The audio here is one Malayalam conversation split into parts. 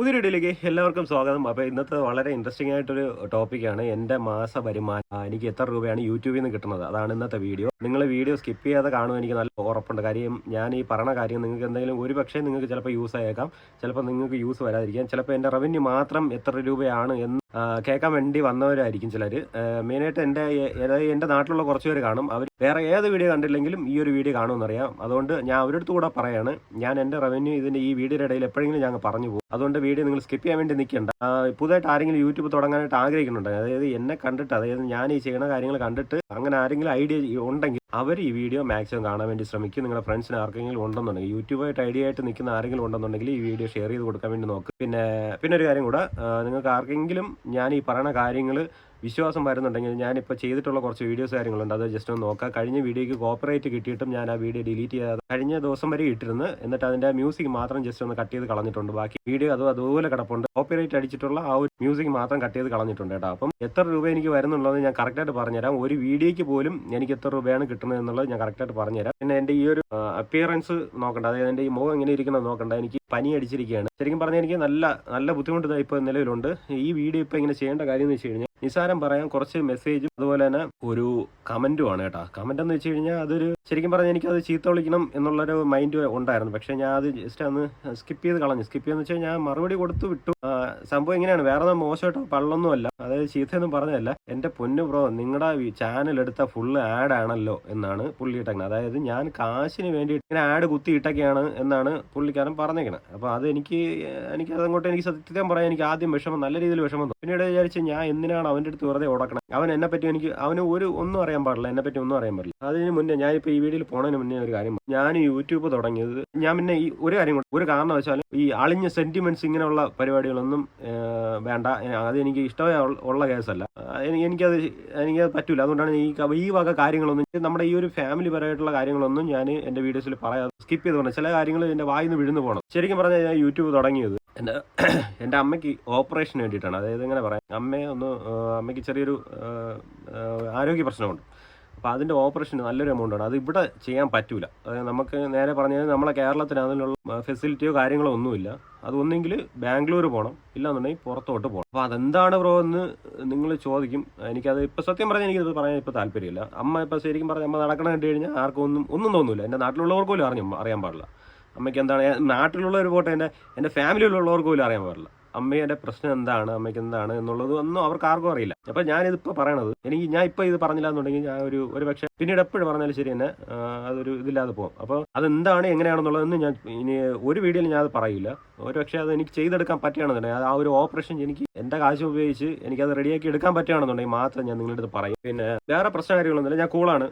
പുതിയ വീഡിയോയിലേക്ക് എല്ലാവർക്കും സ്വാഗതം. അപ്പോൾ ഇന്നത്തെ വളരെ ഇൻട്രസ്റ്റിംഗ് ആയിട്ടൊരു ടോപ്പിക്കാണ് എന്റെ മാസ വരുമാനം. എനിക്ക് എത്ര രൂപയാണ് യൂട്യൂബിൽ നിന്ന് കിട്ടുന്നത്? അതാണ് ഇന്നത്തെ വീഡിയോ. നിങ്ങൾ വീഡിയോ സ്കിപ്പ് ചെയ്യാതെ കാണുമെന്ന് എനിക്ക് നല്ല ഉറപ്പുണ്ട്. കാര്യം ഞാൻ ഈ പറഞ്ഞ കാര്യം നിങ്ങൾക്ക് എന്തെങ്കിലും ഒരു പക്ഷേ നിങ്ങൾക്ക് ചിലപ്പോൾ യൂസ് ആയേക്കാം. ചിലപ്പോൾ നിങ്ങൾക്ക് യൂസ് വരാതിരിക്കാം. ചിലപ്പോൾ എന്റെ റവന്യൂ മാത്രം എത്ര രൂപയാണ് എന്ന് കേൾക്കാൻ വേണ്ടി വന്നവരായിരിക്കും ചിലർ മെയിനായിട്ട് എന്റെ എന്റെ നാട്ടിലുള്ള കുറച്ച് പേര് കാണും. അവർ വേറെ ഏത് വീഡിയോ കണ്ടില്ലെങ്കിലും ഈ ഒരു വീഡിയോ കാണുമെന്നറിയാം. അതുകൊണ്ട് ഞാൻ അവരടുത്ത് കൂടെ പറയാണ് ഞാൻ എന്റെ റവന്യൂ ഇതിന്റെ ഈ വീഡിയോ ഇടയിൽ എപ്പോഴെങ്കിലും ഞാൻ പറഞ്ഞു പോകും. അതുകൊണ്ട് വീഡിയോ നിങ്ങൾ സ്കിപ്പ് ചെയ്യാൻ വേണ്ടി നിൽക്കേണ്ട. പുതുതായിട്ട് ആരെങ്കിലും യൂട്യൂബ് തുടങ്ങാനായിട്ട് ആഗ്രഹിക്കുന്നുണ്ട് അതായത് എന്നെ കണ്ടിട്ട് അതായത് ഞാൻ ഈ ചെയ്യുന്ന കാര്യങ്ങൾ കണ്ടിട്ട് അങ്ങനെ ആരെങ്കിലും ഐഡിയ ഉണ്ടെങ്കിൽ അവർ ഈ വീഡിയോ മാക്സിമം കാണാൻ വേണ്ടി ശ്രമിക്കും. നിങ്ങളുടെ ഫ്രണ്ട്സിന് ആർക്കെങ്കിലും ഉണ്ടെന്നുണ്ടെങ്കിൽ യൂട്യൂബായിട്ട് ഐഡിയ ആയിട്ട് നിൽക്കുന്ന ആരെങ്കിലും ഉണ്ടെന്നുണ്ടെങ്കിൽ ഈ വീഡിയോ ഷെയർ ചെയ്ത് കൊടുക്കാൻ വേണ്ടി നോക്കുക പിന്നെ പിന്നെ ഒരു കാര്യം കൂടെ നിങ്ങൾക്ക് ആർക്കെങ്കിലും ഞാൻ ഈ പറയുന്ന കാര്യങ്ങൾ വിശ്വാസം വരുന്നുണ്ടെങ്കിൽ ഞാനിപ്പോൾ ചെയ്തിട്ടുള്ള കുറച്ച് വീഡിയോസ് കാര്യങ്ങളുണ്ട്. അത് ജസ്റ്റ് ഒന്ന് നോക്കാം. കഴിഞ്ഞ വീഡിയോയ്ക്ക് കോപ്പറേറ്റ് കിട്ടിയിട്ടും ഞാൻ ആ വീഡിയോ ഡിലീറ്റ് ചെയ്യാതെ കഴിഞ്ഞ ദിവസം വരെ ഇട്ടിരുന്നു എന്നിട്ട് അതിന്റെ മ്യൂസിക് മാത്രം ജസ്റ്റ് ഒന്ന് കട്ട് ചെയ്ത് കളഞ്ഞിട്ടുണ്ട്. ബാക്കി വീഡിയോ അതും അതുപോലെ കിടപ്പുണ്ട്. കോപ്പറേറ്റ് അടിച്ചിട്ടുള്ള ആ ഒരു മ്യൂസിക് മാത്രം കട്ട് ചെയ്ത് കളഞ്ഞിട്ടുണ്ട് കേട്ടോ. അപ്പം എത്ര രൂപ എനിക്ക് വരുന്നുള്ളത് ഞാൻ കറക്റ്റായിട്ട് പറഞ്ഞുതരാം. ഒരു വീഡിയോയ്ക്ക് പോലും എനിക്ക് എത്ര രൂപയാണ് കിട്ടുന്നത് എന്നുള്ളത് ഞാൻ കറക്റ്റായിട്ട് പറഞ്ഞുതരാം. പിന്നെ എന്റെ ഈ ഒരു അപ്പിയറൻസ് നോക്കണ്ട. അതായത് എന്റെ ഈ മുഖം എങ്ങനെ ഇരിക്കുന്നത് നോക്കണ്ട. എനിക്ക് പനി അടിച്ചിരിക്കുകയാണ്. ശരിക്കും പറഞ്ഞാൽ എനിക്ക് നല്ല നല്ല ബുദ്ധിമുട്ട് ഇതാ ഇപ്പോൾ നിലവിലുണ്ട്. ഈ വീഡിയോ ഇപ്പോൾ ഇങ്ങനെ ചെയ്യേണ്ട കാര്യം എന്ന് വെച്ച് കഴിഞ്ഞാൽ നിസാരം പറയാം കുറച്ച് മെസ്സേജും അതുപോലെ തന്നെ ഒരു കമന്റും ആണ് കേട്ടോ. കമന്റ് എന്ന് വെച്ച് കഴിഞ്ഞാൽ അതൊരു ശരിക്കും പറഞ്ഞാൽ എനിക്കത് ചീത്ത വിളിക്കണം എന്നുള്ളൊരു മൈൻഡ് ഉണ്ടായിരുന്നു. പക്ഷേ ഞാൻ അത് ജസ്റ്റ് അന്ന് സ്കിപ്പ് ചെയ്ത് കളഞ്ഞു. സ്കിപ്പ് ചെയ്യുന്ന വെച്ചാൽ ഞാൻ മറുപടി കൊടുത്തു വിട്ടു. സംഭവം എങ്ങനെയാണ്? വേറെ ഒന്നും മോശമായിട്ടോ? പള്ളൊന്നും അല്ല അതായത് ചീത്തയൊന്നും പറഞ്ഞതല്ല. എന്റെ പൊന്നു ബ്രോ നിങ്ങളുടെ ചാനൽ എടുത്ത ഫുള്ള് ആഡ് ആണല്ലോ എന്നാണ് പുള്ളി ഇട്ടേക്കുന്നത് അതായത് ഞാൻ കാശിന് വേണ്ടി ഇങ്ങനെ ആഡ് കുത്തി ഇട്ടൊക്കെയാണ് എന്നാണ് പുള്ളിക്കാരൻ പറഞ്ഞേക്കണത് അപ്പോൾ അത് എനിക്ക് എനിക്ക് അതങ്ങോട്ട് എനിക്ക് സത്യം പറയാൻ എനിക്ക് ആദ്യം വിഷമം നല്ല രീതിയിൽ വിഷമം തോന്നും. പിന്നീട് വിചാരിച്ച് ഞാൻ എന്തിനാണ് അവന്റെ അടുത്ത് വെറുതെ ഉടക്കണം അവൻ എന്നെ പറ്റി എനിക്ക് അവന് ഒരു ഒന്നും അറിയാൻ പാടില്ല. എന്നെ പറ്റി ഒന്നും അറിയാൻ പാടില്ല. അതിന് മുന്നേ ഞാൻ ഇപ്പൊ ഈ വീഡിയോയിൽ പോണതിന് മുന്നേ ഒരു കാര്യം ഞാൻ യൂട്യൂബ് തുടങ്ങിയത് ഞാൻ പിന്നെ ഈ ഒരു കാര്യം കൊണ്ട് ഒരു കാരണം വെച്ചാൽ ഈ അളിഞ്ഞ സെന്റിമെന്റ്സ് ഇങ്ങനെയുള്ള പരിപാടികളൊന്നും വേണ്ട. അത് എനിക്ക് ഇഷ്ടമായ ഉള്ള- കേസല്ല. എനിക്ക് എനിക്കത് എനിക്കത് പറ്റില്ല അതുകൊണ്ടാണ് ഈ ഈ വക കാര്യങ്ങളൊന്നും നമ്മുടെ ഈ ഒരു ഫാമിലി പരമായിട്ടുള്ള കാര്യങ്ങളൊന്നും ഞാൻ എന്റെ വീഡിയോസിൽ പറയാതെ സ്കിപ്പ് ചെയ്ത് പോകണം ചില കാര്യങ്ങൾ എന്റെ വായിൽ നിന്ന് വിഴുന്നു പോകണം ശരിക്കും പറഞ്ഞാൽ ഞാൻ യൂട്യൂബ് തുടങ്ങിയത് എന്റെ എന്റെ അമ്മയ്ക്ക് ഓപ്പറേഷന് വേണ്ടിയിട്ടാണ്. അതായത് എങ്ങനെ പറയാം. അമ്മയെ ഒന്ന് അമ്മയ്ക്ക് ചെറിയൊരു ആരോഗ്യ പ്രശ്നമുണ്ട്. അപ്പോൾ അതിന്റെ ഓപ്പറേഷൻ നല്ലൊരു എമൗണ്ട് ആണ്. അത് ഇവിടെ ചെയ്യാൻ പറ്റൂല. അതായത് നമുക്ക് നേരെ പറഞ്ഞാൽ നമ്മളെ കേരളത്തിന് അതിനുള്ള ഫെസിലിറ്റിയോ കാര്യങ്ങളോ ഒന്നുമില്ല. അതൊന്നെങ്കിൽ ബാംഗ്ലൂർ പോകണം ഇല്ലാന്നുണ്ടെങ്കിൽ പുറത്തോട്ട് പോകണം അപ്പോൾ അതെന്താണ് ബ്രോ എന്ന് നിങ്ങൾ ചോദിക്കും. എനിക്കത് ഇപ്പോൾ സത്യം പറഞ്ഞാൽ എനിക്കത് പറയാൻ ഇപ്പോൾ താല്പര്യമില്ല. അമ്മ ഇപ്പോൾ ശരിക്കും പറഞ്ഞാൽ അമ്മ നടക്കണം കണ്ടു കഴിഞ്ഞാൽ ആർക്കും ഒന്നും ഒന്നും തോന്നില്ല എന്റെ നാട്ടിലുള്ളവർക്ക് അറിഞ്ഞു അറിയാൻ പാടില്ല. അമ്മയ്ക്ക് എന്താണ് നാട്ടിലുള്ളവർ പോട്ടെ എന്റെ എന്റെ ഫാമിലിയിലുള്ളവർക്ക് അറിയാൻ പാടില്ല. അമ്മയുടെ പ്രശ്നം എന്താണ്? അമ്മയ്ക്ക് എന്താണ് എന്നുള്ളത് ഒന്നും അവർക്ക് ആർക്കും അറിയില്ല. അപ്പോൾ ഞാനിതിപ്പോൾ പറയണത് എനിക്ക് ഞാൻ ഇപ്പോൾ ഇത് പറഞ്ഞില്ല എന്നുണ്ടെങ്കിൽ ഞാൻ ഒരു ഒരു പക്ഷേ പിന്നീട് എപ്പോഴും പറഞ്ഞാലും ശരി തന്നെ അതൊരു ഇതില്ലാതെ പോകും. അപ്പോൾ അതെന്താണ് എങ്ങനെയാണെന്നുള്ളതെന്ന് ഞാൻ ഇനി ഒരു വീഡിയോയിൽ ഞാൻ അത് പറയില്ല. ഒരു പക്ഷേ അത് എനിക്ക് ചെയ്തെടുക്കാൻ പറ്റുകയാണെന്നുണ്ടെങ്കിൽ ആ ഒരു ഓപ്പറേഷൻ എനിക്ക് എന്റെ കാശ് ഉപയോഗിച്ച് എനിക്ക് അത് റെഡിയാക്കി എടുക്കാൻ പറ്റുകയാണെന്നുണ്ടെങ്കിൽ മാത്രം ഞാൻ നിങ്ങളുടെ അടുത്ത് പറയും. പിന്നെ വേറെ പ്രശ്ന കാര്യങ്ങളൊന്നുമില്ല. ഞാൻ കൂളാണ്.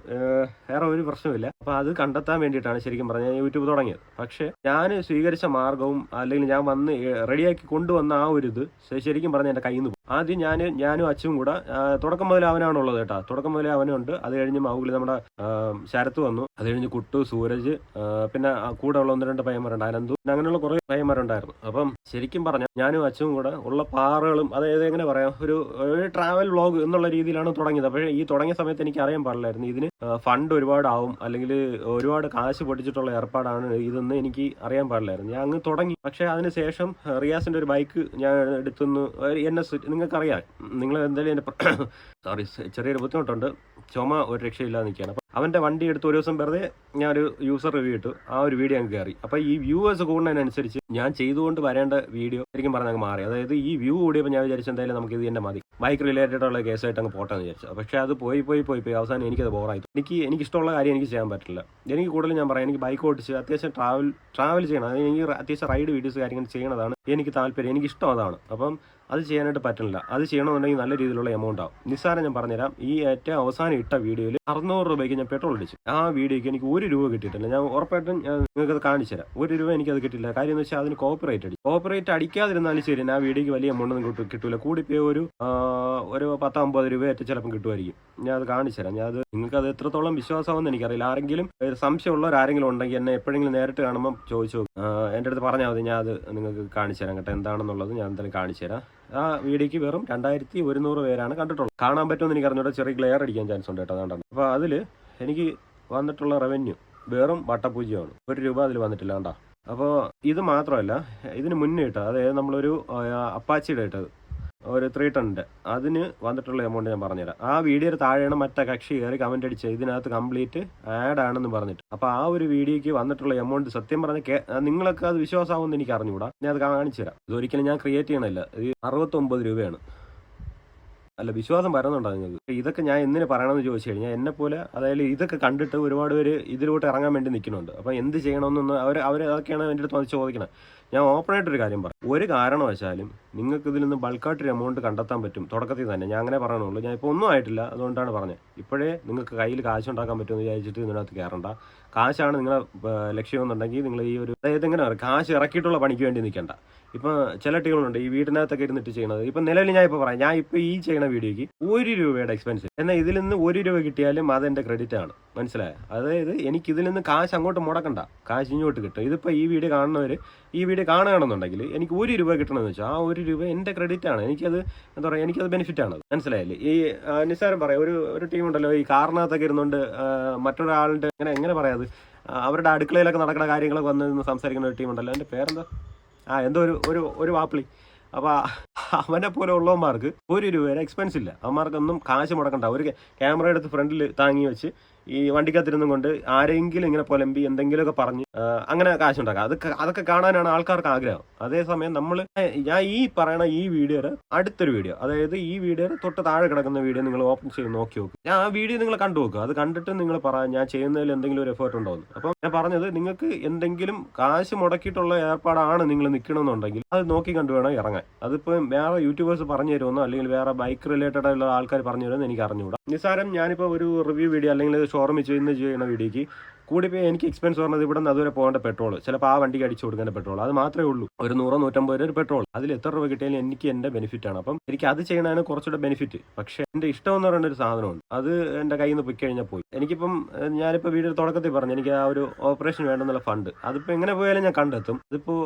വേറെ ഒരു പ്രശ്നമില്ല അപ്പോൾ അത് കണ്ടെത്താൻ വേണ്ടിയിട്ടാണ് ശരിക്കും പറഞ്ഞാൽ യൂട്യൂബ് തുടങ്ങിയത്. പക്ഷേ ഞാൻ സ്വീകരിച്ച മാർഗവും അല്ലെങ്കിൽ ഞാൻ വന്ന് റെഡിയാക്കി കൊണ്ടുവന്ന ഇത് ശരിക്കും പറഞ്ഞാൽ എന്റെ കയ്യിൽ നിന്ന് ആദ്യം ഞാൻ ഞാനും അച്ഛനും കൂടെ തുടക്കം മുതൽ അവനാണുള്ളത് കേട്ടോ. തുടക്കം മുതലേ അവനുണ്ട്. അത് കഴിഞ്ഞ് മൗഗിൽ നമ്മുടെ ശരത്ത് വന്നു. അത് കഴിഞ്ഞ് കുട്ടു സൂരജ് പിന്നെ കൂടെ ഉള്ള ഒന്ന് രണ്ട് പയ്യന്മാരുണ്ട്. അനന്തു അങ്ങനെയുള്ള കുറേ പയ്യന്മാരുണ്ടായിരുന്നു. അപ്പം ശരിക്കും പറഞ്ഞാൽ ഞാനും അച്ഛനും കൂടെ ഉള്ള പാറകളും അതായത് എങ്ങനെ പറയാം ഒരു ട്രാവൽ വ്ളോഗ് എന്നുള്ള രീതിയിലാണ് തുടങ്ങിയത്. പക്ഷേ ഈ തുടങ്ങിയ സമയത്ത് എനിക്ക് അറിയാൻ പാടില്ലായിരുന്നു. ഇതിന് ഫണ്ട് ഒരുപാടാവും. അല്ലെങ്കിൽ ഒരുപാട് കാശ് പൊട്ടിച്ചിട്ടുള്ള ഏർപ്പാടാണ് ഇതെന്ന് എനിക്ക് അറിയാൻ പാടില്ലായിരുന്നു. ഞാൻ അങ്ങ് തുടങ്ങി. പക്ഷേ അതിന് ശേഷം റിയാസിന്റെ ഒരു ബൈക്ക് ഞാൻ എടുത്തുനിന്ന് എന്നെ നിങ്ങൾക്കറിയാം. നിങ്ങൾ എന്തായാലും എന്റെ സോറി ചെറിയൊരു ബുദ്ധിമുട്ടുണ്ട്. ചുമ ഒരു രക്ഷയില്ലാതെ നിൽക്കുകയാണ്. അവന്റെ വണ്ടി എടുത്ത് ഒരു ദിവസം വെറുതെ ഞാൻ ഒരു യൂസർ റിവ്യൂ ഇട്ടു. ആ ഒരു വീഡിയോ അങ്ങ് കയറി അപ്പോൾ ഈ വ്യൂവേഴ്സ് കൂടുന്നതിനനുസരിച്ച് ഞാൻ ചെയ്തുകൊണ്ട് വരേണ്ട വീഡിയോ ശരിക്കും പറഞ്ഞാൽ അങ്ങ് മാറി. അതായത് ഈ വ്യൂ കൂടിയപ്പോൾ ഞാൻ വിചാരിച്ചു എന്തായാലും നമുക്ക് ഇത് തന്നെ മതി. ബൈക്ക് റിലേറ്റഡ് ഉള്ള കേസായിട്ട് അങ്ങ് പോട്ടെന്ന് വിചാരിച്ചു. പക്ഷേ അത് പോയി പോയി പോയി പോയി. അവസാനം എനിക്കത് ബോറായി എനിക്ക് എനിക്ക് ഇഷ്ടമുള്ള കാര്യം എനിക്ക് ചെയ്യാൻ പറ്റില്ല. എനിക്ക് കൂടുതൽ ഞാൻ പറയാം എനിക്ക് ബൈക്ക് ഓടിച്ച് അത്യാവശ്യം ട്രാവൽ ട്രാവൽ ചെയ്യണം. അതായത് എനിക്ക് അത്യാവശ്യം റൈഡ് വീഡിയോസ് കാര്യങ്ങൾ ചെയ്യണതാണ് എനിക്ക് താല്പര്യം. എനിക്ക് ഇഷ്ടം അതാണ്. അപ്പം അത് ചെയ്യാനായിട്ട് പറ്റുന്നില്ല. അത് ചെയ്യണമെന്നുണ്ടെങ്കിൽ നല്ല രീതിയിലുള്ള എമൗണ്ട് ആവും. നിസ്സാരം ഞാൻ പറഞ്ഞുതരാം. ഈ ഏറ്റവും അവസാനം ഇട്ട വീഡിയോയിൽ അറുന്നൂറ് രൂപയ്ക്ക് ഞാൻ പെട്രോൾ അടിച്ചു. ആ വീഡിയോയ്ക്ക് എനിക്ക് ഒരു രൂപ കിട്ടിയിട്ടില്ല. ഞാൻ ഉറപ്പായിട്ടും നിങ്ങൾക്ക് അത് കാണിച്ചു തരാം. ഒരു രൂപ എനിക്ക് അത് കിട്ടില്ല കാര്യം എന്ന് വെച്ചാൽ അതിന് കോപ്പറേറ്റ് അടിച്ചു കോപ്പറേറ്റ് അടിക്കാതിരുന്നാലും ശരി ആ വീഡിയോയ്ക്ക് വലിയ എമൗണ്ട് ഒന്നും കിട്ടില്ല കിട്ടൂല. കൂടിപ്പോയി ഒരു ഒരു പത്ത് അമ്പത് രൂപ ഏറ്റവും ചിലപ്പം കിട്ടുമായിരിക്കും. ഞാൻ അത് കാണിച്ചു തരാം. ഞാൻ അത് നിങ്ങൾക്ക് അത് എത്രത്തോളം വിശ്വാസമാണെന്ന് എനിക്കറിയില്ല. ആരെങ്കിലും സംശയമുള്ളവർ ആരെങ്കിലും ഉണ്ടെങ്കിൽ എന്നെ എപ്പോഴെങ്കിലും നേരിട്ട് കാണുമ്പോൾ ചോദിച്ചു. എന്റെ അടുത്ത് പറഞ്ഞാൽ മതി. ഞാൻ അത് നിങ്ങൾക്ക് കാണിച്ചു തരാം കേട്ടോ. എന്താണെന്നുള്ളത് ഞാൻ എന്തായാലും കാണിച്ചു തരാം. ആ വീഡിയോക്ക് വെറും രണ്ടായിരത്തി ഒരുന്നൂറ് പേരാണ് കണ്ടിട്ടുള്ളത്. കാണാൻ പറ്റുമെന്ന് എനിക്ക് അറിഞ്ഞൂടെ ചെറിയ ഗ്ലെയർ അടിക്കാൻ ചാൻസ് ഉണ്ട് കേട്ടോ അതുകൊണ്ടാണ് അപ്പോൾ അതിൽ എനിക്ക് വന്നിട്ടുള്ള റവന്യൂ വെറും വട്ടപൂജ്യമാണ്. ഒരു രൂപ അതിൽ വന്നിട്ടില്ല കണ്ടാ. അപ്പോൾ ഇത് മാത്രമല്ല ഇതിന് മുന്നേ ഇട്ടത് അതായത് നമ്മളൊരു അപ്പാച്ചിയുടെ ഇട്ടത്. ഒരു ത്രീ ടണ്ണിന്റെ അതിന് വന്നിട്ടുള്ള എമൗണ്ട് ഞാൻ പറഞ്ഞുതരാം. ആ വീഡിയോയുടെ താഴെയാണ് മറ്റേ കക്ഷി കയറി കമന്റ് അടിച്ച് ഇതിനകത്ത് കംപ്ലീറ്റ് ആഡ് ആണെന്ന് പറഞ്ഞിട്ട്. അപ്പോൾ ആ ഒരു വീഡിയോയ്ക്ക് വന്നിട്ടുള്ള എമൗണ്ട് സത്യം പറഞ്ഞ നിങ്ങളൊക്കെ അത് വിശ്വാസമാവുമെന്ന് എനിക്ക് അറിഞ്ഞുകൂടാ. ഞാൻ അത് കാണിച്ചു തരാം ഇതൊരിക്കലും ഞാൻ ക്രിയേറ്റ് ചെയ്യണമല്ല. ഇത് അറുപത്തൊമ്പത് രൂപയാണ്. അല്ല വിശ്വാസം വരുന്നുണ്ടോ നിങ്ങൾക്ക്? ഇതൊക്കെ ഞാൻ എന്തിനു പറയണമെന്ന് ചോദിച്ചു കഴിഞ്ഞാൽ എന്നെ പോലെ അതായത് ഇതൊക്കെ കണ്ടിട്ട് ഒരുപാട് പേര് ഇതിലോട്ട് ഇറങ്ങാൻ വേണ്ടി നിൽക്കുന്നുണ്ട്. അപ്പം എന്ത് ചെയ്യണമെന്നൊന്ന് അവർ അവർ അതൊക്കെയാണ് എന്റെ അടുത്ത് വന്ന് ചോദിക്കണം ഞാൻ ഓപ്പണായിട്ട് ഒരു കാര്യം പറയാം. ഒരു കാരണവശാലും നിങ്ങൾക്ക് ഇതിൽ നിന്ന് ബൾക്കായിട്ടൊരു എമൗണ്ട് കണ്ടെത്താൻ പറ്റും. തുടക്കത്തിൽ തന്നെ ഞാൻ അങ്ങനെ പറയണുള്ളൂ ഞാൻ ഇപ്പോൾ ഒന്നും ആയിട്ടില്ല. അതുകൊണ്ടാണ് പറഞ്ഞത്. ഇപ്പോഴേ നിങ്ങൾക്ക് കയ്യിൽ കാശ് ഉണ്ടാക്കാൻ പറ്റുമെന്ന് വിചാരിച്ചിട്ട് ഇതിനകത്ത് കയറണ്ട. കാശാണ് നിങ്ങളെ ലക്ഷ്യമെന്നുണ്ടെങ്കിൽ നിങ്ങൾ ഈ ഒരു അതായത് എങ്ങനെ പറയും കാശ് ഇറക്കിയിട്ടുള്ള പണിക്ക് വേണ്ടി നിൽക്കണ്ട. ഇപ്പം ചില ടീമുകളുണ്ട് ഈ വീടിനകത്തൊക്കെ ഇരുന്നിട്ട് ചെയ്യുന്നത് ഇപ്പം നിലവിൽ ഞാൻ ഇപ്പോൾ പറയാം ഞാൻ ഇപ്പോൾ ഈ ചെയ്യുന്ന വീഡിയോയ്ക്ക് ഒരു രൂപയുടെ എക്സ്പെൻസ് എന്നാൽ ഇതിൽ നിന്ന് ഒരു രൂപ കിട്ടിയാലും അത് എന്റെ ക്രെഡിറ്റ് ആണ്. മനസ്സിലായോ? അതായത് എനിക്ക് ഇതിൽ നിന്ന് കാശ് അങ്ങോട്ട് മുടക്കണ്ട. കാശ് ഇങ്ങോട്ട് കിട്ടും. ഇതിപ്പോൾ ഈ വീഡിയോ കാണുന്നവർ ഈ വീഡിയോ കാണുകയാണെന്നുണ്ടെങ്കിൽ എനിക്ക് ഒരു രൂപ കിട്ടണമെന്ന് വെച്ചാൽ ആ ഒരു രൂപ എന്റെ ക്രെഡിറ്റ് ആണ്. എനിക്കത് എന്താ പറയുക എനിക്കത് ബെനിഫിറ്റ് ആണ്. മനസ്സിലായില്ലേ? ഈ നിസ്സാരം പറയാം ഒരു ഒരു ടീമുണ്ടല്ലോ ഈ കാറിനകത്തൊക്കെ ഇരുന്നുകൊണ്ട് മറ്റൊരാളുടെ ഇങ്ങനെ എങ്ങനെ പറയാത് ആ, അവരുടെ അടുക്കളയിലൊക്കെ നടക്കുന്ന കാര്യങ്ങളൊക്കെ വന്ന് നിന്ന് സംസാരിക്കുന്ന ഒരു ടീമുണ്ടല്ലോ എന്റെ പേരെന്താ? ആ എന്തോ ഒരു ഒരു ഒരു വാപ്പിളി. അപ്പോൾ അവനെ പോലെ ഉള്ളവന്മാർക്ക് ഒരു രൂപ എക്സ്പെൻസ് ഇല്ല. അവന്മാർക്കൊന്നും കാശ് മുടക്കണ്ട. ഒരു ക്യാമറ എടുത്ത് ഫ്രണ്ടിൽ താങ്ങി വെച്ച് ഈ വണ്ടിക്കകത്തിരുന്നും കൊണ്ട് ആരെങ്കിലും ഇങ്ങനെ പൊലമ്പി എന്തെങ്കിലുമൊക്കെ പറഞ്ഞ് അങ്ങനെ കാശുണ്ടാക്കാം. അത് അതൊക്കെ കാണാനാണ് ആൾക്കാർക്ക് ആഗ്രഹം. അതേസമയം നമ്മൾ ഞാൻ ഈ പറയണ ഈ വീഡിയോയുടെ അടുത്തൊരു വീഡിയോ അതായത് ഈ വീഡിയോയുടെ തൊട്ട് താഴെ കിടക്കുന്ന വീഡിയോ നിങ്ങൾ ഓപ്പൺ ചെയ്ത് നോക്കി നോക്കും. ഞാൻ ആ വീഡിയോ നിങ്ങൾ കണ്ടു നോക്കുക അത് കണ്ടിട്ട് നിങ്ങൾ പറയാം ഞാൻ ചെയ്യുന്നതിൽ എന്തെങ്കിലും ഒരു എഫേർട്ട് ഉണ്ടോ എന്ന്. അപ്പം ഞാൻ പറഞ്ഞത് നിങ്ങൾക്ക് എന്തെങ്കിലും കാശ് മുടക്കിയിട്ടുള്ള ഏർപ്പാടാണ് നിങ്ങൾ നിൽക്കണമെന്നുണ്ടെങ്കിൽ അത് നോക്കി കണ്ടു വേണം ഇറങ്ങാൻ. അതിപ്പോൾ വേറെ യൂട്യൂബേഴ്സ് പറഞ്ഞു തരുമെന്നോ അല്ലെങ്കിൽ വേറെ ബൈക്ക് റിലേറ്റഡ് ആയിട്ടുള്ള ആൾക്കാർ പറഞ്ഞു തരുമെന്ന് എനിക്ക് അറിഞ്ഞുകൂടാ. നിസ്സാരം ഞാനിപ്പോൾ ഒരു റിവ്യൂ വീഡിയോ അല്ലെങ്കിൽ ഷോറൂമിൽ ഇന്ന് ചെയ്യുന്ന വീഡിയോക്ക്. കൂടിപ്പോയി എനിക്ക് എക്സ്പെൻസ് പറഞ്ഞത് ഇവിടെ നിന്ന് അതുവരെ പോകേണ്ട പെട്രോൾ ചിലപ്പോൾ ആ വണ്ടിക്ക് അടിച്ചു കൊടുക്കേണ്ട പെട്രോൾ അത് മാത്രമേ ഉള്ളൂ. ഒരു നൂറോ നൂറ്റമ്പത് രൂപ ഒരു പെട്രോൾ അതിൽ എത്ര രൂപ കിട്ടിയാലും എനിക്ക് എന്റെ ബെനിഫിറ്റ് ആണ്. അപ്പം എനിക്ക് അത് ചെയ്യണതിന് കുറച്ചുകൂടെ ബെനിഫിറ്റ് പക്ഷേ എന്റെ ഇഷ്ടം എന്ന് പറയുന്ന ഒരു സാധനമുണ്ട്. അത് എന്റെ കയ്യിൽ നിന്ന് പോയി കഴിഞ്ഞാൽ പോയി. എനിക്കിപ്പം ഞാനിപ്പോൾ വീഡിയോ തുടക്കത്തിൽ പറഞ്ഞു എനിക്ക് ആ ഒരു ഓപ്പറേഷൻ വേണമെന്നുള്ള ഫണ്ട് അതിപ്പോൾ എങ്ങനെ പോയാലും ഞാൻ കണ്ടെത്തും. ഇതിപ്പോൾ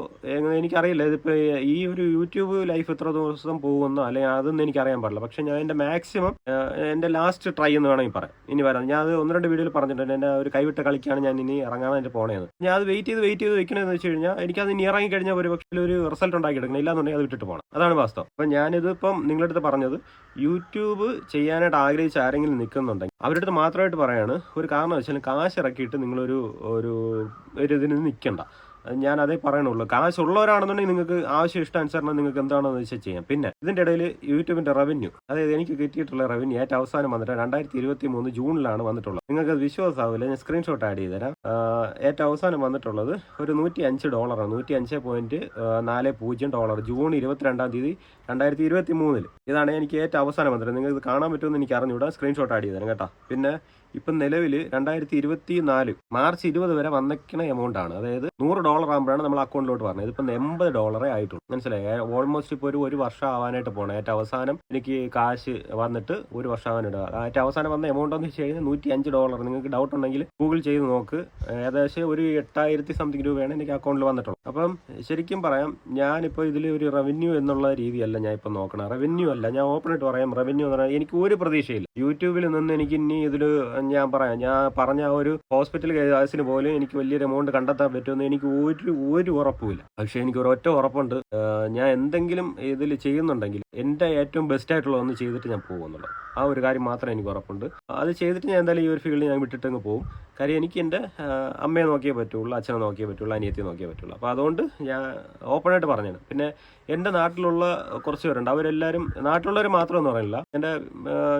എനിക്കറിയില്ല ഇതിപ്പോൾ ഈ ഒരു യൂട്യൂബ് ലൈഫ് എത്ര ദിവസം പോകുമെന്നോ അല്ലെങ്കിൽ അതൊന്നും എനിക്കറിയാൻ പാടില്ല. പക്ഷേ ഞാൻ എന്റെ മാക്സിമം എന്റെ ലാസ്റ്റ് ട്രൈ എന്ന് വേണമെങ്കിൽ പറയാം. ഇനി വരാം. ഞാൻ അത് ഒന്ന് രണ്ട് വീഡിയോയിൽ പറഞ്ഞിട്ടുണ്ട്. എന്റെ ഒരു കൈവിട്ട കളിക്കാണ് ഞാൻ ഇനി ഇറങ്ങാനായിട്ട് പോണേന്ന്. ഞാൻ അത് വെയിറ്റ് ചെയ്ത് വെയിറ്റ് ചെയ്ത് വെക്കണമെന്ന് വെച്ച് കഴിഞ്ഞാൽ എനിക്കത് ഇനി ഇറങ്ങി കഴിഞ്ഞാൽ ഒരു പക്ഷേ ഒരു റിസൾട്ട് ഉണ്ടാക്കി എടുക്കണം. ഇല്ലാന്നുണ്ടെങ്കിൽ അത് വിട്ടിട്ട് പോകണം അതാണ് വാസ്തവം. അപ്പം ഞാനിത് ഇപ്പം നിങ്ങളുടെ അടുത്ത് പറഞ്ഞത് യൂട്യൂബ് ചെയ്യാനായിട്ട് ആഗ്രഹിച്ച് ആരെങ്കിലും നിൽക്കുന്നുണ്ടെങ്കിൽ അവരുടെ അടുത്ത് മാത്രമായിട്ട് പറയാണ് ഒരു കാരണം വെച്ചാൽ കാശ് ഇറക്കിയിട്ട് നിങ്ങളൊരു ഒരു ഒരു ഇതിന് നിൽക്കണ്ട ഞാൻ അതേ പറയണുള്ളൂ. കാശ് ഉള്ളവരാണെന്നുണ്ടെങ്കിൽ നിങ്ങൾക്ക് ആവശ്യം ഇഷ്ടാനുസരണം നിങ്ങൾക്ക് എന്താണെന്ന് വെച്ചാൽ ചെയ്യാം. പിന്നെ ഇതിന്റെ ഇടയിൽ യൂട്യൂബിന്റെ റവന്യൂ അതായത് എനിക്ക് കിട്ടിയിട്ടുള്ള റവന്യൂ ഏറ്റവും അവസാനം വന്നിട്ട് രണ്ടായിരത്തി ഇരുപത്തി മൂന്ന് ജൂണിലാണ് വന്നിട്ടുള്ളത്. നിങ്ങൾക്ക് അത് വിശ്വാസമാവില്ല ഞാൻ സ്ക്രീൻഷോട്ട് ആഡ് ചെയ്തുതരാം. തരാം ഏറ്റവും അവസാനം വന്നിട്ടുള്ളത് ഒരു നൂറ്റി അഞ്ച് ഡോളറാണ് നൂറ്റി അഞ്ച് പോയിന്റ് നാല് പൂജ്യം ഡോളർ ജൂൺ ഇരുപത്തിരണ്ടാം തീയതി രണ്ടായിരത്തി ഇരുപത്തി മൂന്നിൽ ഇതാണ് എനിക്ക് ഏറ്റവും അവസാനം വന്നിട്ട് നിങ്ങൾക്ക് ഇത് കാണാൻ പറ്റുമെന്ന് എനിക്ക് അറിഞ്ഞുകൂടാ. സ്ക്രീൻഷോട്ട് ആഡ് ചെയ്തുതരാം കേട്ടോ. പിന്നെ ഇപ്പം നിലവിൽ രണ്ടായിരത്തി ഇരുപത്തി നാല് മാർച്ച് ഇരുപത് വരെ വന്നിരിക്കുന്ന എമൗണ്ട് ആണ്. അതായത് നൂറ് ഡോളർ ആകുമ്പോഴാണ് നമ്മൾ അക്കൗണ്ടിലോട്ട് പറഞ്ഞത് ഇതിപ്പം എൺപത് ഡോളറേ ആയിട്ടുള്ളൂ. മനസ്സിലായി? ഓൾമോസ്റ്റ് ഇപ്പോൾ ഒരു ഒരു വർഷം ആവാനായിട്ട് പോകണം ഏറ്റവും അവസാനം എനിക്ക് കാശ് വന്നിട്ട് ഒരു വർഷം ആവാനായിട്ട് ഏറ്റവും അവസാനം വന്ന എമൗണ്ട് എന്ന് വെച്ച് കഴിഞ്ഞാൽ നൂറ്റി അഞ്ച് ഡോളർ നിങ്ങൾക്ക് ഡൗട്ട് ഉണ്ടെങ്കിൽ ഗൂഗിൾ ചെയ്ത് നോക്ക്. ഏകദേശം ഒരു എട്ടായിരത്തി സംതിങ് രൂപയാണ് എനിക്ക് അക്കൗണ്ടിൽ വന്നിട്ടുള്ളത്. അപ്പം ശരിക്കും പറയാം ഞാനിപ്പോൾ ഇതിൽ ഒരു റവന്യൂ എന്നുള്ള രീതിയല്ല ഞാൻ ഇപ്പം നോക്കണം. റവന്യൂ അല്ല ഞാൻ ഓപ്പൺ ആയിട്ട് പറയാം. റവന്യൂ എന്ന് പറഞ്ഞാൽ എനിക്ക് ഒരു പ്രതീക്ഷയില്ല. യൂട്യൂബിൽ നിന്ന് എനിക്ക് ഇനി ഇതിൽ ഞാൻ പറയാം. ഞാൻ പറഞ്ഞ ആ ഒരു ഹോസ്പിറ്റൽ കേസിന് പോലും എനിക്ക് വലിയൊരു എമൗണ്ട് കണ്ടെത്താൻ പറ്റുമെന്ന് എനിക്ക് ഒരു ഒരു ഉറപ്പുമില്ല. പക്ഷെ എനിക്ക് ഒരൊറ്റ ഉറപ്പുണ്ട്. ഞാൻ എന്തെങ്കിലും ഇതിൽ ചെയ്യുന്നുണ്ടെങ്കിൽ എന്റെ ഏറ്റവും ബെസ്റ്റ് ആയിട്ടുള്ള ഒന്ന് ചെയ്തിട്ട് ഞാൻ പോകുന്നുള്ളൂ ആ ഒരു കാര്യം മാത്രമേ എനിക്ക് ഉറപ്പുണ്ട്. അത് ചെയ്തിട്ട് ഞാൻ എന്തായാലും ഈ ഒരു ഫീൽഡ് ഞാൻ വിട്ടിട്ട് അങ്ങ് പോകും. കാര്യം എനിക്ക് എന്റെ അമ്മയെ നോക്കിയേ പറ്റുള്ളൂ അച്ഛനെ നോക്കിയേ പറ്റുള്ളൂ അനിയത്തിയെ നോക്കിയേ പറ്റുള്ളൂ. അപ്പോൾ അതുകൊണ്ട് ഞാൻ ഓപ്പണായിട്ട് പറഞ്ഞാണ് പിന്നെ എന്റെ നാട്ടിലുള്ള കുറച്ച് പേരുണ്ട്. അവരെല്ലാവരും നാട്ടിലുള്ളവർ മാത്രമെന്ന് പറയില്ല എന്റെ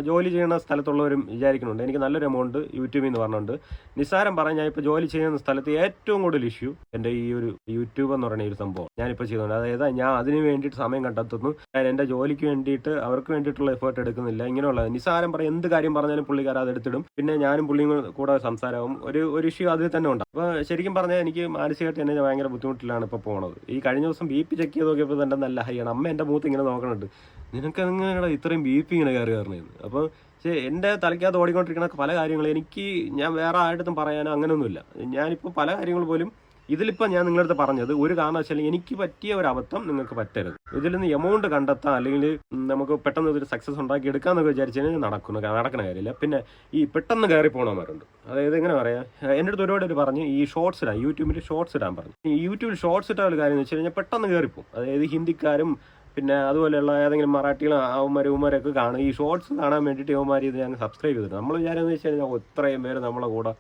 ജോലി ചെയ്യുന്ന സ്ഥലത്തുള്ളവരും വിചാരിക്കുന്നുണ്ട്. എനിക്ക് നല്ലൊരു എമൗണ്ട് യൂട്യൂബിൽ നിന്ന് പറഞ്ഞുണ്ട് നിസ്സാരം പറഞ്ഞാൽ ഞാൻ ഇപ്പോൾ ജോലി ചെയ്യുന്ന സ്ഥലത്ത് ഏറ്റവും കൂടുതൽ ഇഷ്യൂ എന്റെ ഈ ഒരു യൂട്യൂബ് എന്ന് പറയുന്ന ഒരു സംഭവം ഞാനിപ്പോൾ ചെയ്യുന്നുണ്ട് അതായത് ഞാൻ അതിന് വേണ്ടിയിട്ട് സമയം കണ്ടെത്തുന്നു. ഞാൻ എന്റെ ജോലിക്ക് വേണ്ടിയിട്ട് അവർക്ക് വേണ്ടിയിട്ടുള്ള എഫേർട്ട് എടുക്കുന്നില്ല. ഇങ്ങനെയുള്ള നിസ്സാരം പറയും എന്ത് കാര്യം പറഞ്ഞാലും പുള്ളിക്കാർ അതെടുത്തിടും പിന്നെ ഞാനും പുള്ളിയും കൂടെ സംസാരവും ഒരു ഒരു ഇഷ്യൂ അതിൽ തന്നെ ഉണ്ട്. അപ്പോൾ ശരിക്കും പറഞ്ഞാൽ എനിക്ക് മാനസികമായിട്ട് എന്നെ ഭയങ്കര ബുദ്ധിമുട്ടിലാണ് ഇപ്പോൾ പോണത്. ഈ കഴിഞ്ഞ ദിവസം ബി പി ചെക്ക് ചെയ്ത് നോക്കിയപ്പോൾ തന്നെ നല്ല ഹൈയാണ് അമ്മ എന്റെ മൂത്ത് ഇങ്ങനെ നോക്കണുണ്ട്. നിനക്ക് എങ്ങനെയാണ് ഇത്രയും ബി പി ഇങ്ങനെ കയറി കയറുന്നത് അപ്പോൾ പക്ഷേ എന്റെ തലയ്ക്കകത്ത് ഓടിക്കൊണ്ടിരിക്കുന്ന പല കാര്യങ്ങളും എനിക്ക് ഞാൻ വേറെ ആരുടെ പറയാനോ അങ്ങനെയൊന്നുമില്ല. ഞാനിപ്പോൾ പല കാര്യങ്ങൾ പോലും ഇതിലിപ്പോൾ ഞാൻ നിങ്ങളുടെ അടുത്ത് പറഞ്ഞത് ഒരു കാരണവശാലും എനിക്ക് പറ്റിയ ഒരു അബദ്ധം നിങ്ങൾക്ക് പറ്റരുത്. ഇതിൽ നിന്ന് എമൗണ്ട് കണ്ടെത്താം അല്ലെങ്കിൽ നമുക്ക് പെട്ടെന്ന് ഇതൊരു സക്സസ് ഉണ്ടാക്കി എടുക്കാമെന്നൊക്കെ വിചാരിച്ചു കഴിഞ്ഞാൽ നടക്കുന്ന നടക്കുന്ന കാര്യമില്ല. പിന്നെ ഈ പെട്ടെന്ന് കയറി പോകണമാരുണ്ട് അതായത് എങ്ങനെ പറയാം? എന്റെ അടുത്ത് ഒരുപാട് പേര് പറഞ്ഞു ഈ ഷോർട്സ് ഇടാം യൂട്യൂബിൽ ഷോർട്സ് ഇടാൻ പറഞ്ഞു. യൂട്യൂബിൽ ഷോർട്സ് ഇട്ട ഒരു കാര്യം എന്ന് വെച്ച് കഴിഞ്ഞാൽ പെട്ടെന്ന് കയറിപ്പോകും അതായത് ഹിന്ദിക്കാരും പിന്നെ അതുപോലെയുള്ള ഏതെങ്കിലും മറാഠികളും അവന്മാർ ഇവന്മാരൊക്കെ കാണും. ഈ ഷോർട്സ് കാണാൻ വേണ്ടിയിട്ട് ഇവന്മാർ ഇത് ഞാൻ സബ്സ്ക്രൈബ് ചെയ്തിട്ട് നമ്മൾ വിചാരം എന്ന് വെച്ച് കഴിഞ്ഞാൽ ഇത്രയും പേര് നമ്മളെ കൂടെ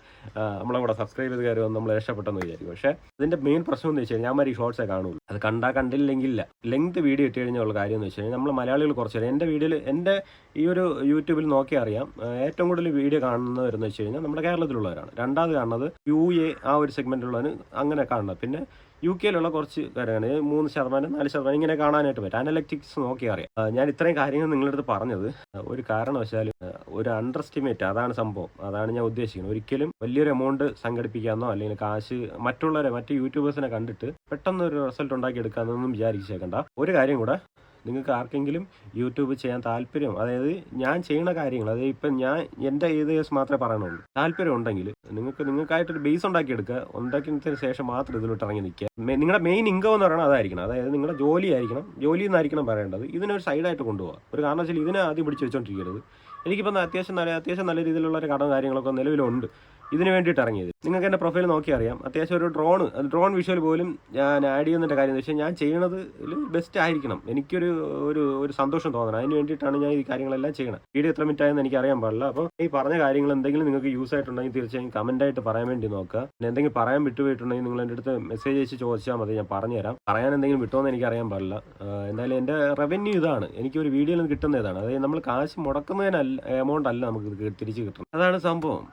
നമ്മളെ കൂടെ സബ്സ്ക്രൈബ് ചെയ്ത് കയറി നമ്മൾ രക്ഷപ്പെട്ടെന്ന് വിചാരിക്കും. പക്ഷേ ഇതിന്റെ മെയിൻ പ്രശ്നം എന്ന് വെച്ച് കഴിഞ്ഞാൽ ഈ ഷോർട്സേ കാണുള്ളൂ. അത് കണ്ടാ കണ്ടില്ലെങ്കില്ല ലെങ്ത് വീഡിയോ ഇട്ട് കഴിഞ്ഞുള്ള കാര്യം എന്ന് വെച്ച് കഴിഞ്ഞാൽ നമ്മൾ മലയാളികൾ കുറച്ച് പേര്. എന്റെ വീഡിയോയിൽ എന്റെ ഈ ഒരു യൂട്യൂബിൽ നോക്കി അറിയാം ഏറ്റവും കൂടുതൽ വീഡിയോ കാണുന്നവരെന്ന് വെച്ച് കഴിഞ്ഞാൽ നമ്മുടെ കേരളത്തിലുള്ളവരാണ്. രണ്ടാമത് കാണുന്നത് യു എ ആ ഒരു സെഗ്മെന്റിലുള്ളവർ അങ്ങനെ കാണുന്നത്. പിന്നെ യു കെയിലുള്ള കുറച്ച് കാര്യമാണ് മൂന്ന് ശതമാനം നാല് ശതമാനം ഇങ്ങനെ കാണാനായിട്ട് പറ്റും. അനലറ്റിക്സ് നോക്കി അറിയാം. ഞാൻ ഇത്രയും കാര്യങ്ങൾ നിങ്ങളുടെ അടുത്ത് പറഞ്ഞത് ഒരു കാരണവശാലും ഒരു അണ്ടർ എസ്റ്റിമേറ്റ് അതാണ് സംഭവം. അതാണ് ഞാൻ ഉദ്ദേശിക്കുന്നത്. ഒരിക്കലും വലിയൊരു എമൗണ്ട് സംഘടിപ്പിക്കാമെന്നോ അല്ലെങ്കിൽ കാശ് മറ്റുള്ളവരെ മറ്റ് യൂട്യൂബേഴ്സിനെ കണ്ടിട്ട് പെട്ടെന്ന് ഒരു റിസൾട്ട് ഉണ്ടാക്കി എടുക്കാമെന്നൊന്നും വിചാരിച്ചേക്കണ്ട. ഒരു കാര്യം കൂടെ നിങ്ങൾക്ക് ആർക്കെങ്കിലും യൂട്യൂബ് ചെയ്യാൻ താല്പര്യം അതായത് ഞാൻ ചെയ്യുന്ന കാര്യങ്ങൾ അതായത് ഇപ്പം ഞാൻ എന്റെ ഏത് കേസ് മാത്രമേ പറയണുള്ളൂ താല്പര്യം ഉണ്ടെങ്കിൽ നിങ്ങൾക്ക് നിങ്ങൾക്കായിട്ടൊരു ബേസ് ഉണ്ടാക്കിയെടുക്കുക. ഉണ്ടാക്കിയതിന് ശേഷം മാത്രം ഇതിലോട്ട് ഇറങ്ങി നിൽക്കുക. നിങ്ങളുടെ മെയിൻ ഇൻകം എന്ന് പറയുന്നത് അതായിരിക്കണം. അതായത് നിങ്ങളുടെ ജോലി ആയിരിക്കണം. ജോലി എന്നായിരിക്കണം പറയേണ്ടത്. ഇതിനൊരു സൈഡായിട്ട് കൊണ്ടുപോകുക ഒരു കാരണം വെച്ചാൽ ഇതിനെ ആദ്യം പിടിച്ച് വെച്ചോണ്ടിരിക്കരുത്. എനിക്കിപ്പോൾ അത്യാവശ്യം നല്ല അത്യാവശ്യം നല്ല രീതിയിലുള്ള ഒരു കടം കാര്യങ്ങളൊക്കെ നിലവിലുണ്ട്. ഇതിന് വേണ്ടിയിട്ട് ഇറങ്ങിയത്. നിങ്ങൾക്ക് എന്റെ പ്രൊഫൈൽ നോക്കി അറിയാം. അത്യാവശ്യം ഒരു ഡ്രോൺ ഡ്രോൺ വിഷ്വൽ പോലും ഞാൻ ആഡ് ചെയ്യുന്നതിന്റെ കാര്യം എന്ന് വെച്ചാൽ ഞാൻ ചെയ്യണത് ബെസ്റ്റ് ആയിരിക്കണം. എനിക്കൊരു ഒരു ഒരു സന്തോഷം തോന്നണം. അതിന് വേണ്ടിയിട്ടാണ് ഞാൻ ഈ കാര്യങ്ങളെല്ലാം ചെയ്യണം വീഡിയോ എത്ര മിനിറ്റ് ആയെന്ന് എനിക്ക് അറിയാൻ പാടില്ല. അപ്പോൾ ഈ പറഞ്ഞ കാര്യങ്ങൾ എന്തെങ്കിലും നിങ്ങൾക്ക് യൂസ് ആയിട്ടുണ്ടെങ്കിൽ തീർച്ചയായും കമന്റ് ആയിട്ട് പറയാൻ വേണ്ടി നോക്കുക. എന്തെങ്കിലും പറയാൻ വിട്ടുപോയിട്ടുണ്ടെങ്കിൽ നിങ്ങൾ എന്റെ അടുത്ത് മെസ്സേജ് അയച്ച് ചോദിച്ചാൽ മതി. ഞാൻ പറഞ്ഞുതരാം. പറയാൻ എന്തെങ്കിലും വിട്ടുമെന്ന് എനിക്ക് അറിയാൻ പാടില്ല. എന്തായാലും എന്റെ റവന്യൂ ഇതാണ്. എനിക്ക് ഒരു വീഡിയോയിൽ നിന്ന് കിട്ടുന്ന ഇതാണ്. അതായത് നമ്മൾ കാശ് മുടക്കുന്നതിനല്ല എമൗണ്ട് അല്ല നമുക്ക് തിരിച്ച് കിട്ടുന്നത്. അതാണ് സംഭവം.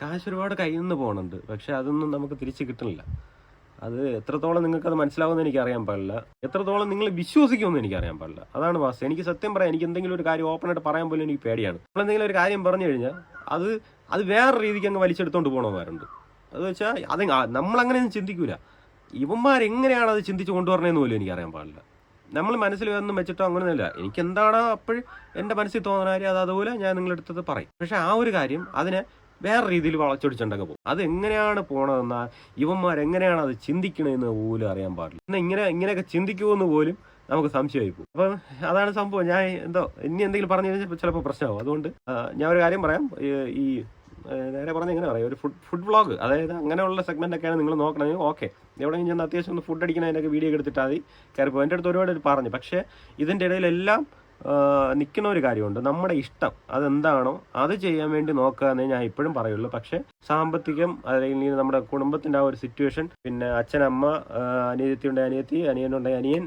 കാശ് ഒരുപാട് കയ്യിൽ നിന്ന് പോകുന്നുണ്ട് പക്ഷെ അതൊന്നും നമുക്ക് തിരിച്ച് കിട്ടണില്ല അത് എത്രത്തോളം നിങ്ങൾക്ക് അത് മനസ്സിലാവുമെന്ന് എനിക്ക് അറിയാൻ പാടില്ല. എത്രത്തോളം നിങ്ങൾ വിശ്വസിക്കുമെന്ന് എനിക്ക് അറിയാൻ പാടില്ല. അതാണ് വാസ് എനിക്ക് സത്യം പറയാം എനിക്ക് എന്തെങ്കിലും ഒരു കാര്യം ഓപ്പൺ ആയിട്ട് പറയാൻ പോലും എനിക്ക് പേടിയാണ്. നമ്മൾ എന്തെങ്കിലും ഒരു കാര്യം പറഞ്ഞു കഴിഞ്ഞാൽ അത് അത് വേറെ രീതിക്ക് അങ്ങ് വലിച്ചെടുത്തോണ്ട് പോകണമാരുണ്ട് അത് വെച്ചാൽ അത് നമ്മളങ്ങനെയൊന്നും ചിന്തിക്കൂല. ഇവന്മാരെങ്ങനെയാണ് അത് ചിന്തിച്ച് കൊണ്ടുവരണേന്ന് പോലും എനിക്ക് അറിയാൻ പാടില്ല. നമ്മൾ മനസ്സിൽ ഒന്നും വെച്ചിട്ടോ അങ്ങനെയൊന്നുമില്ല. എനിക്ക് എന്താണോ അപ്പോൾ എന്റെ മനസ്സിൽ തോന്നുന്ന കാര്യം അത് അതുപോലെ ഞാൻ നിങ്ങളെടുത്തത് പറയും. പക്ഷെ ആ ഒരു കാര്യം അതിനെ വേറെ രീതിയിൽ വളച്ചൊടിച്ചുണ്ടെങ്കിൽ പോകും. അത് എങ്ങനെയാണ് പോണതെന്നാ ഇവന്മാർ എങ്ങനെയാണ് അത് ചിന്തിക്കണതെന്ന് പോലും അറിയാൻ പാടില്ല. എന്നാൽ ഇങ്ങനെ ഇങ്ങനെയൊക്കെ ചിന്തിക്കുമെന്ന് പോലും നമുക്ക് സംശയമായി പോകും. അപ്പം അതാണ് സംഭവം. ഞാൻ എന്തോ ഇനി എന്തെങ്കിലും പറഞ്ഞു കഴിഞ്ഞാൽ ചിലപ്പോൾ പ്രശ്നമാകും അതുകൊണ്ട് ഞാൻ ഒരു കാര്യം പറയാം. ഈ- നേരെ പറഞ്ഞ എങ്ങനെ പറയാം? ഒരു ഫുഡ് ഫുഡ് വ്ളോഗ് അതായത് അങ്ങനെയുള്ള സെഗ്മെന്റ് ഒക്കെയാണ് നിങ്ങൾ നോക്കണമെങ്കിൽ ഓക്കെ. എവിടെയെങ്കിലും ചെന്ന് അത്യാവശ്യം ഒന്ന് ഫുഡ് അടിക്കണതിനൊക്കെ വീഡിയോ എടുത്തിട്ടാൽ മതി. കയറിപ്പോൾ എന്റെ അടുത്ത് ഒരുപാട് പറഞ്ഞു. പക്ഷേ ഇതിന്റെ ഇടയിലെല്ലാം നിൽക്കുന്ന ഒരു കാര്യമുണ്ട്. നമ്മുടെ ഇഷ്ടം അതെന്താണോ അത് ചെയ്യാൻ വേണ്ടി നോക്കുക എന്നേ ഞാൻ ഇപ്പോഴും പറയുള്ളൂ. പക്ഷേ സാമ്പത്തികം അല്ലെങ്കിൽ നമ്മുടെ കുടുംബത്തിന്റെ ആ ഒരു സിറ്റുവേഷൻ പിന്നെ അച്ഛനമ്മ അമ്മ അനിയത്തി അനിയനുണ്ടെങ്കിൽ അനിയൻ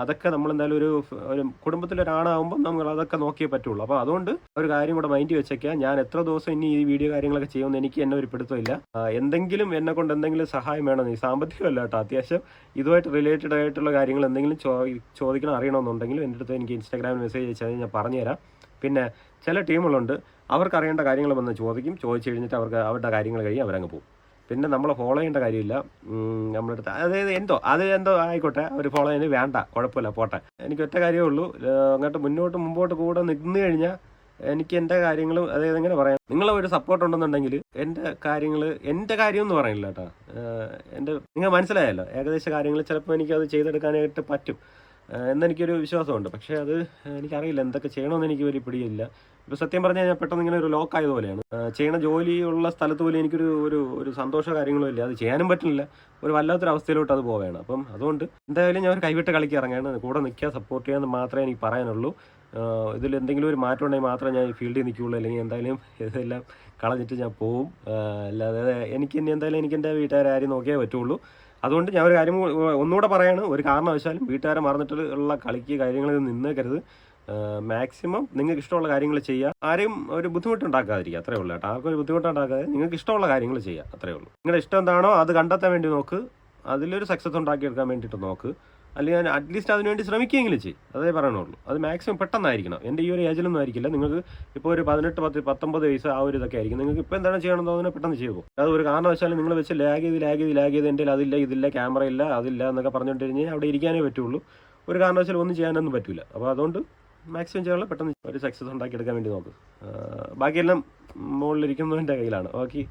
അതൊക്കെ നമ്മൾ എന്തായാലും ഒരു ഒരു കുടുംബത്തിലൊരാളാകുമ്പോൾ നമ്മൾ അതൊക്കെ നോക്കിയേ പറ്റുള്ളൂ. അപ്പോൾ അതുകൊണ്ട് ഒരു കാര്യം കൂടെ മൈൻഡ് വെച്ചേക്കുക. ഞാൻ എത്ര ദിവസം ഇനി ഈ വീഡിയോ കാര്യങ്ങളൊക്കെ ചെയ്യുമെന്ന് എനിക്ക് എന്നെ ഒരു പിടുത്തമില്ല എന്തെങ്കിലും എന്നെ കൊണ്ട് എന്തെങ്കിലും സഹായം വേണം. ഈ സാമ്പത്തികമല്ല കേട്ടോ. അത്യാവശ്യം ഇതുമായിട്ട് റിലേറ്റഡ് ആയിട്ടുള്ള കാര്യങ്ങൾ എന്തെങ്കിലും ചോദിക്കണം അറിയണമെന്നുണ്ടെങ്കിലും എന്റെ അടുത്ത് എനിക്ക് ഇൻസ്റ്റാഗ്രാമിൽ മെസ്സേജ് അയച്ചാൽ ഞാൻ പറഞ്ഞുതരാം. പിന്നെ ചില ടീമുകളുണ്ട് അവർക്ക് അറിയേണ്ട കാര്യങ്ങൾ വന്ന് ചോദിക്കും. ചോദിച്ചു കഴിഞ്ഞിട്ട് അവർക്ക് അവരുടെ കാര്യങ്ങൾ കഴിഞ്ഞ് അവരങ്ങ് പോകും. പിന്നെ നമ്മൾ ഫോളോ ചെയ്യേണ്ട കാര്യമില്ല. അടുത്ത് അതായത് എന്തോ അത് എന്തോ ആയിക്കോട്ടെ അവർ ഫോളോ ചെയ്യുന്നത് വേണ്ട കുഴപ്പമില്ല പോട്ടെ. എനിക്ക് ഒറ്റ കാര്യമേ ഉള്ളൂ. അങ്ങോട്ട് മുന്നോട്ട് മുമ്പോട്ട് കൂടെ നിന്ന് കഴിഞ്ഞാൽ എനിക്ക് എന്റെ കാര്യങ്ങൾ അതായത് എങ്ങനെ പറയാം നിങ്ങളെ ഒരു സപ്പോർട്ട് ഉണ്ടെന്നുണ്ടെങ്കിൽ എന്റെ കാര്യങ്ങൾ എന്റെ കാര്യം എന്ന് പറയില്ല കേട്ടോ. എന്റെ നിങ്ങൾ മനസ്സിലായല്ലോ ഏകദേശം കാര്യങ്ങൾ ചിലപ്പോൾ എനിക്കത് ചെയ്തെടുക്കാനായിട്ട് പറ്റും. എന്നെനിക്കൊരു വിശ്വാസമുണ്ട്. പക്ഷേ അത് എനിക്കറിയില്ല എന്തൊക്കെ ചെയ്യണമെന്ന് എനിക്ക് വലിയ പിടിയില്ല. ഇപ്പോൾ സത്യം പറഞ്ഞാൽ ഞാൻ പെട്ടെന്ന് ഇങ്ങനെ ഒരു ലോക്ക് ആയതുപോലെയാണ് ചെയ്യണ ജോലിയുള്ള സ്ഥലത്ത് പോലും എനിക്കൊരു ഒരു ഒരു സന്തോഷ കാര്യങ്ങളും ഇല്ല. അത് ചെയ്യാനും പറ്റില്ല ഒരു വല്ലാത്തൊരു അവസ്ഥയിലോട്ട് അത് പോവുകയാണ്. അപ്പം അതുകൊണ്ട് എന്തായാലും ഞാൻ ഒരു കൈവിട്ട് കളിക്ക് ഇറങ്ങുകയാണ് കൂടെ നിൽക്കുക സപ്പോർട്ട് ചെയ്യാമെന്ന് മാത്രമേ എനിക്ക് പറയാനുള്ളൂ. ഇതിൽ എന്തെങ്കിലും ഒരു മാറ്റം ഉണ്ടെങ്കിൽ മാത്രമേ ഞാൻ ഈ ഫീൽഡിൽ നിൽക്കുകയുള്ളൂ. അല്ലെങ്കിൽ എന്തായാലും ഇതെല്ലാം കളഞ്ഞിട്ട് ഞാൻ പോവും. അല്ലാതെ എനിക്ക് ഇനി എന്തായാലും എനിക്ക് എന്റെ വീട്ടുകാരെ നോക്കിയേ പറ്റുള്ളൂ. അതുകൊണ്ട് ഞാൻ ഒരു കാര്യം ഒന്നുകൂടെ പറയാണ്. ഒരു കാരണവശാലും വീട്ടുകാരെ മറന്നിട്ടുള്ള കളിക്ക് കാര്യങ്ങളിൽ നിന്നേക്കരുത്. മാക്സിമം നിങ്ങൾക്ക് ഇഷ്ടമുള്ള കാര്യങ്ങൾ ചെയ്യുക ആരെയും ഒരു ബുദ്ധിമുട്ടുണ്ടാക്കാതിരിക്കുക. അത്രേ ഉള്ളൂ കേട്ടോ. ആർക്കും ഒരു ബുദ്ധിമുട്ടുണ്ടാക്കാതെ നിങ്ങൾക്ക് ഇഷ്ടമുള്ള കാര്യങ്ങൾ ചെയ്യുക അത്രേ ഉള്ളൂ. നിങ്ങളുടെ ഇഷ്ടം എന്താണോ അത് കണ്ടെത്താൻ വേണ്ടി നോക്ക്. അതിലൊരു സക്സസ് ഉണ്ടാക്കിയെടുക്കാൻ വേണ്ടിയിട്ട് നോക്ക്. അല്ലെങ്കിൽ അറ്റ്ലീസ്റ്റ് അതിന് വേണ്ടി ശ്രമിക്കുകയെങ്കിലും ചെയ്യും. അതേ പറയണുള്ളൂ. അത് മാക്സിമം പെട്ടെന്നായിരിക്കണം. എന്റെ ഈ ഒരു ഏജിലൊന്നും ആയിരിക്കില്ല. നിങ്ങൾക്ക് ഇപ്പോൾ ഒരു പതിനെട്ട് പത്ത് പത്തൊമ്പത് വയസ്സ് ആ ഒരു ഇതൊക്കെ ആയിരിക്കും. നിങ്ങൾക്ക് ഇപ്പോൾ എന്താണ് ചെയ്യണമെന്ന് തോന്നുന്നത് പെട്ടെന്ന് പോകും. അത് ഒരു കാരണവശാലും നിങ്ങൾ വെച്ച് ലാഗ് ചെയ്ത് ലാഗ് ചെയ്ത് ലാഗ് ചെയ്ത് എന്റെ അതില്ല ഇതില്ല ക്യാമറ ഇല്ല അതില്ല എന്നൊക്കെ പറഞ്ഞുകൊണ്ട് കഴിഞ്ഞാൽ അവിടെ ഇരിക്കാനേ പറ്റുള്ളൂ. ഒരു കാരണവശാലും ഒന്നും ചെയ്യാനൊന്നും പറ്റില്ല അപ്പോൾ അതുകൊണ്ട് മാക്സിമം ചെയ്യാനുള്ള പെട്ടെന്ന് ഒരു സക്സസ് ഉണ്ടാക്കിയെടുക്കാൻ വേണ്ടി നോക്കും. ബാക്കിയെല്ലാം മുകളിലിരിക്കുന്നതിന്റെ കയ്യിലാണ്. ബാക്കി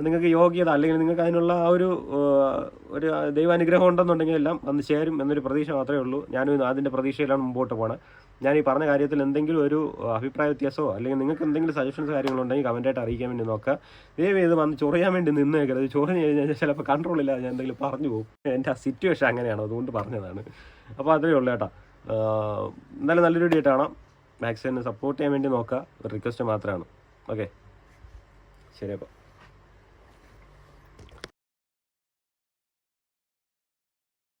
നിങ്ങൾക്ക് യോഗ്യത അല്ലെങ്കിൽ നിങ്ങൾക്ക് അതിനുള്ള ആ ഒരു ഒരു ദൈവാനുഗ്രഹം ഉണ്ടെന്നുണ്ടെങ്കിൽ എല്ലാം വന്ന് ചേരും എന്നൊരു പ്രതീക്ഷ മാത്രമേ ഉള്ളൂ. ഞാനും അതിന്റെ പ്രതീക്ഷയിലാണ് മുമ്പോട്ട് പോകണം ഞാൻ ഈ പറഞ്ഞ കാര്യത്തിൽ എന്തെങ്കിലും ഒരു അഭിപ്രായ വ്യത്യാസമോ അല്ലെങ്കിൽ നിങ്ങൾക്ക് എന്തെങ്കിലും സജഷൻസ് കാര്യങ്ങളുണ്ടെങ്കിൽ കമന്റായിട്ട് അറിയിക്കാൻ വേണ്ടി നോക്കുക ദയവ് ചെയ്ത് വന്ന് ചൊറിയാൻ വേണ്ടി നിന്നേക്കരുത്. ചൊറിഞ്ഞ് കഴിഞ്ഞാൽ ചിലപ്പോൾ കൺട്രോൾ ഇല്ലാതെ ഞാൻ എന്തെങ്കിലും പറഞ്ഞു പോകും. എന്റെ ആ സിറ്റുവേഷൻ അങ്ങനെയാണ്. അതുകൊണ്ട് പറഞ്ഞതാണ്. അപ്പോൾ അത്രേ ഉള്ളൂ കേട്ടോ. എന്നാലും നല്ലൊരു ഡേറ്റ് കാണാം. മാക്സിമം സപ്പോർട്ട് ചെയ്യാൻ വേണ്ടി നോക്കുക. ഒരു റിക്വസ്റ്റ് മാത്രമാണ്. ഓക്കെ ശരി അപ്പോൾ